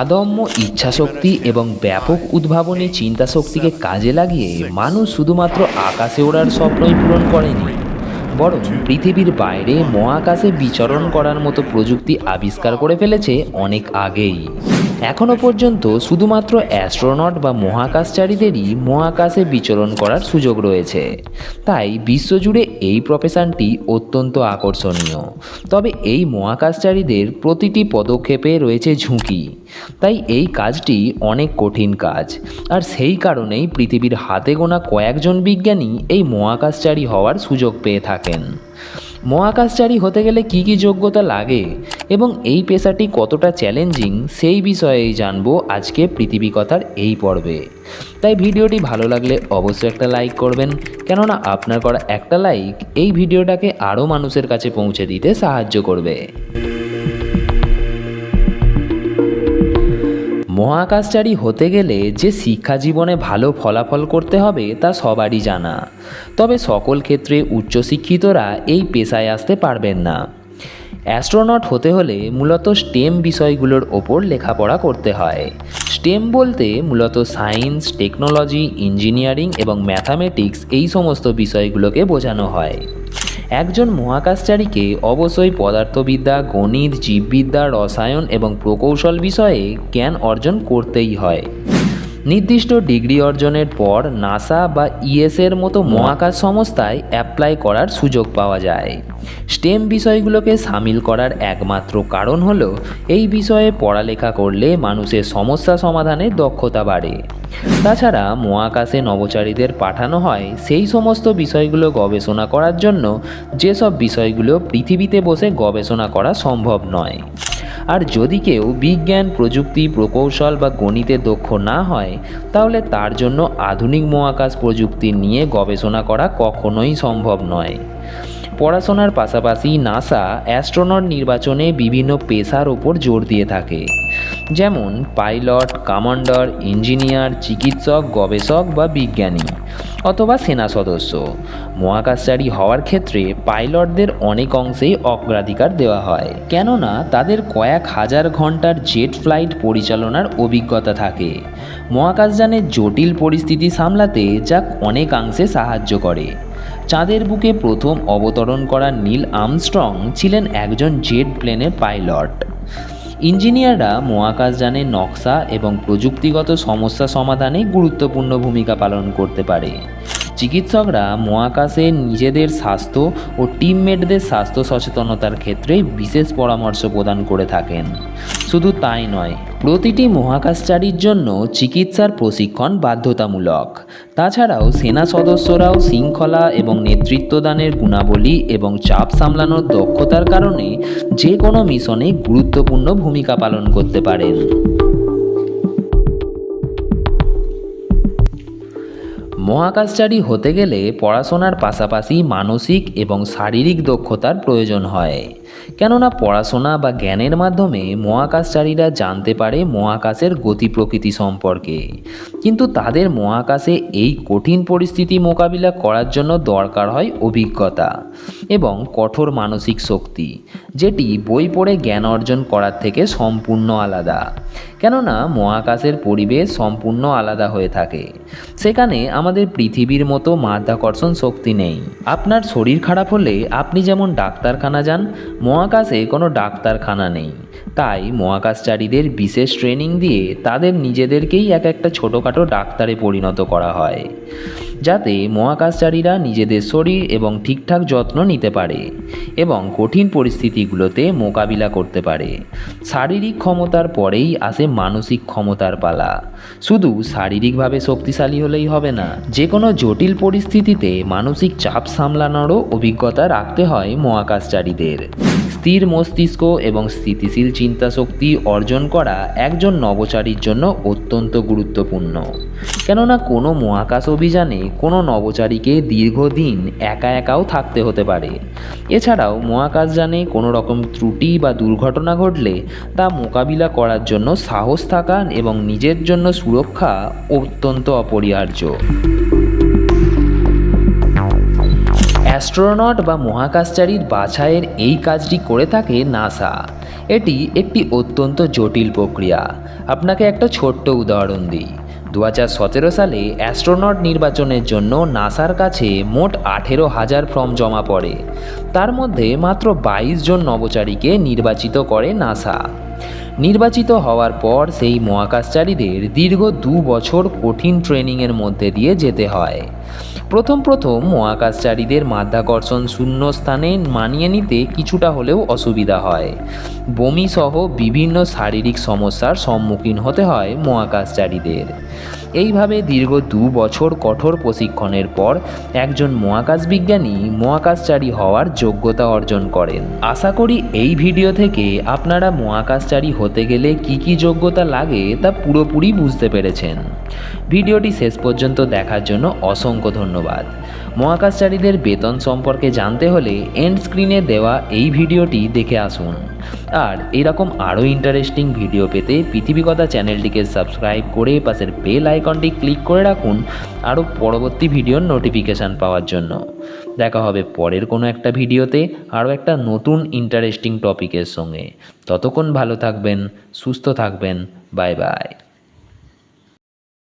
আদম্য ইচ্ছাশক্তি এবং ব্যাপক উদ্ভাবনী চিন্তাশক্তিকে কাজে লাগিয়ে মানুষ শুধুমাত্র আকাশে ওড়ার স্বপ্নই পূরণ করেনি, বরং পৃথিবীর বাইরে মহাকাশে বিচরণ করার মতো প্রযুক্তি আবিষ্কার করে ফেলেছে অনেক আগেই। এখনও পর্যন্ত শুধুমাত্র অ্যাস্ট্রোনট বা মহাকাশচারীদেরই মহাকাশে বিচরণ করার সুযোগ রয়েছে। তাই বিশ্বজুড়ে এই প্রফেশনটি অত্যন্ত আকর্ষণীয়। তবে এই মহাকাশচারীদের প্রতিটি পদক্ষেপে রয়েছে ঝুঁকি। তাই এই কাজটি অনেক কঠিন কাজ। আর সেই কারণেই পৃথিবীর হাতে গোনা কয়েকজন বিজ্ঞানী এই মহাকাশচারী হওয়ার সুযোগ পেয়ে থাকেন। মহাকাশচারী হতে গেলে কি কি যোগ্যতা লাগে এবং এই পেশাটি কতটা চ্যালেঞ্জিং সেই বিষয়েই জানব আজকে পৃথিবী কথার এই পর্বে। তাই ভিডিওটি ভালো লাগলে অবশ্যই একটা লাইক করবেন, কেননা আপনার করা একটা লাইক এই ভিডিওটাকে আরও মানুষের কাছে পৌঁছে দিতে সাহায্য করবে। মহাকাশচারী হতে গেলে যে শিক্ষা জীবনে ভালো ফলাফল করতে হবে তা সবারই জানা। তবে সকল ক্ষেত্রে উচ্চশিক্ষিতরা এই পেশায় আসতে পারবেন না। অ্যাস্ট্রোনট হতে হলে মূলত স্টেম বিষয়গুলোর ওপর লেখাপড়া করতে হয়। স্টেম বলতে মূলত সায়েন্স, টেকনোলজি, ইঞ্জিনিয়ারিং এবং ম্যাথামেটিক্স এই সমস্ত বিষয়গুলোকে বোঝানো হয়। একজন মহাকাশচারীকে অবশ্যই পদার্থবিদ্যা গণিত জীববিদ্যা রসায়ন এবং প্রকৌশল বিষয়ে জ্ঞান অর্জন করতেই হয়। নির্দিষ্ট ডিগ্রি অর্জনের পর নাসা বা ইএসের মতো মহাকাশ সংস্থায় অ্যাপ্লাই করার সুযোগ পাওয়া যায়। স্টেম বিষয়গুলোকে সামিল করার একমাত্র কারণ হলো, এই বিষয়ে পড়ালেখা করলে মানুষের সমস্যা সমাধানে দক্ষতা বাড়ে। তাছাড়া মহাকাশে নভোচারীদের পাঠানো হয় সেই সমস্ত বিষয়গুলো গবেষণা করার জন্য, যেসব বিষয়গুলো পৃথিবীতে বসে গবেষণা করা সম্ভব নয়। আর যদি কেউ বিজ্ঞান, প্রযুক্তি, প্রকৌশল বা গণিতে দক্ষ না হয়, তাহলে তার জন্য আধুনিক মহাকাশ প্রযুক্তি নিয়ে গবেষণা করা কখনোই সম্ভব নয়। পড়াশোনার পাশাপাশি নাসা অ্যাস্ট্রোনট নির্বাচনে বিভিন্ন পেশার ওপর জোর দিয়ে থাকে। যেমন পাইলট, কমান্ডার, ইঞ্জিনিয়ার, চিকিৎসক, গবেষক বা বিজ্ঞানী অথবা সেনা সদস্য। মহাকাশচারী হওয়ার ক্ষেত্রে পাইলটদের অনেক অংশেই অগ্রাধিকার দেওয়া হয়। কেননা, তাদের কয়েক হাজার ঘণ্টার জেট ফ্লাইট পরিচালনার অভিজ্ঞতা থাকে। মহাকাশযানের জটিল পরিস্থিতি সামলাতে যা অনেকাংশে সাহায্য করে। চাঁদের বুকে প্রথম অবতরণ করা নীল আমস্ট্রং ছিলেন একজন জেট প্লেনের পাইলট। ইঞ্জিনিয়াররা মহাকাশযানের নকশা এবং প্রযুক্তিগত সমস্যা সমাধানে গুরুত্বপূর্ণ ভূমিকা পালন করতে পারে। চিকিৎসকরা মহাকাশে নিজেদের স্বাস্থ্য ও টিমমেটদের স্বাস্থ্য সচেতনতার ক্ষেত্রে বিশেষ পরামর্শ প্রদান করে থাকেন। শুধু তাই নয়, প্রতিটি মহাকাশচারীর জন্য চিকিৎসার প্রশিক্ষণ বাধ্যতামূলক। তাছাড়াও সেনা সদস্যরাও শৃঙ্খলা এবং নেতৃত্বদানের গুণাবলী এবং চাপ সামলানোর দক্ষতার কারণে যে কোনো মিশনে গুরুত্বপূর্ণ ভূমিকা পালন করতে পারেন। মহাকাশচারী হতে গেলে পড়াশোনার পাশাপাশি মানসিক এবং শারীরিক দক্ষতার প্রয়োজন হয়। কেননা পড়াশোনা বা জ্ঞানের মাধ্যমে মহাকাশচারীরা জানতে পারে মহাকাশের গতি প্রকৃতি সম্পর্কে। কিন্তু তাদের মহাকাশে এই কঠিন পরিস্থিতি মোকাবিলা করার জন্য দরকার হয় অভিজ্ঞতা এবং কঠোর মানসিক শক্তি, যেটি বই পড়ে জ্ঞান অর্জন করার থেকে সম্পূর্ণ আলাদা। কেননা মহাকাশের পরিবেশ সম্পূর্ণ আলাদা হয়ে থাকে। সেখানে আমাদের পৃথিবীর মতো মাধ্যাকর্ষণ শক্তি নেই। আপনার শরীর খারাপ হলে আপনি যেমন ডাক্তারখানা যান, মহাকাশে কোনো ডাক্তারখানা নেই। তাই মহাকাশচারীদের বিশেষ ট্রেনিং দিয়ে তাদের নিজেদেরকেই এক একটা ছোটোখাটো ডাক্তারে পরিণত করা হয়। যাতে মহাকাশচারীরা নিজেদের শরীর এবং ঠিকঠাক যত্ন নিতে পারে এবং কঠিন পরিস্থিতিগুলোতে মোকাবিলা করতে পারে। শারীরিক ক্ষমতার পরেই আসে মানসিক ক্ষমতার পালা। শুধু শারীরিকভাবে শক্তিশালী হলেই হবে না যে কোনো জটিল পরিস্থিতিতে মানসিক চাপ সামলানোরও অভিজ্ঞতা রাখতে হয় মহাকাশচারীদের। স্থির মস্তিষ্ক এবং স্থিতিশীল চিন্তাশক্তি অর্জন করা একজন নবচারীর জন্য অত্যন্ত গুরুত্বপূর্ণ। কেননা কোনো মহাকাশ অভিযানে কোনো নবচারীকে দীর্ঘদিন একা একাও থাকতে হতে পারে। এছাড়াও মহাকাশযানে কোনো রকম ত্রুটি বা দুর্ঘটনা ঘটলে তা মোকাবিলা করার জন্য সাহস থাকা এবং নিজের জন্য সুরক্ষা অত্যন্ত অপরিহার্য। অ্যাস্ট্রোনট বা মহাকাশচারীর বাছাইয়ের এই কাজটি করে থাকে নাসা। এটি একটি অত্যন্ত জটিল প্রক্রিয়া। আপনাকে একটা ছোট্ট উদাহরণ দিই। দু সালে অ্যাস্ট্রোনট নির্বাচনের জন্য নাসার কাছে মোট আঠেরো হাজার ফর্ম জমা পড়ে। তার মধ্যে মাত্র বাইশ জন নভোচারীকে নির্বাচিত করে নাসা। নির্বাচিত হওয়ার পর সেই মহাকাশচারীদের দীর্ঘ দু বছর কঠিন ট্রেনিংয়ের মধ্যে দিয়ে যেতে হয়। প্রথম প্রথম মহাকাশচারীদের মাধ্যাকর্ষণ শূন্য স্থানে মানিয়ে নিতে কিছুটা হলেও অসুবিধা হয়। বমিসহ বিভিন্ন শারীরিক সমস্যার সম্মুখীন হতে হয় মহাকাশচারীদের। এইভাবে দীর্ঘ দু বছর কঠোর প্রশিক্ষণের পর একজন মহাকাশ বিজ্ঞানী মহাকাশচারী হওয়ার যোগ্যতা অর্জন করেন। আশা করি এই ভিডিও থেকে আপনারা মহাকাশচারী হতে গেলে কি কি যোগ্যতা লাগে তা পুরোপুরি বুঝতে পেরেছেন। ভিডিওটি শেষ পর্যন্ত দেখার জন্য অসংখ্য ধন্যবাদ। মহাকাশচারীদের বেতন সম্পর্কে জানতে হলে এন্ড স্ক্রিনে দেওয়া এই ভিডিওটি দেখে আসুন। আর এরকম আরও ইন্টারেস্টিং ভিডিও পেতে পৃথিবীকথা চ্যানেলটিকে সাবস্ক্রাইব করে পাশের বেল আইকনটি ক্লিক করে রাখুন আরও পরবর্তী ভিডিওর নোটিফিকেশান পাওয়ার জন্য। দেখা হবে পরের কোনো একটা ভিডিওতে আরও একটা নতুন ইন্টারেস্টিং টপিকের সঙ্গে। ততক্ষণ ভালো থাকবেন, সুস্থ থাকবেন বাই বাই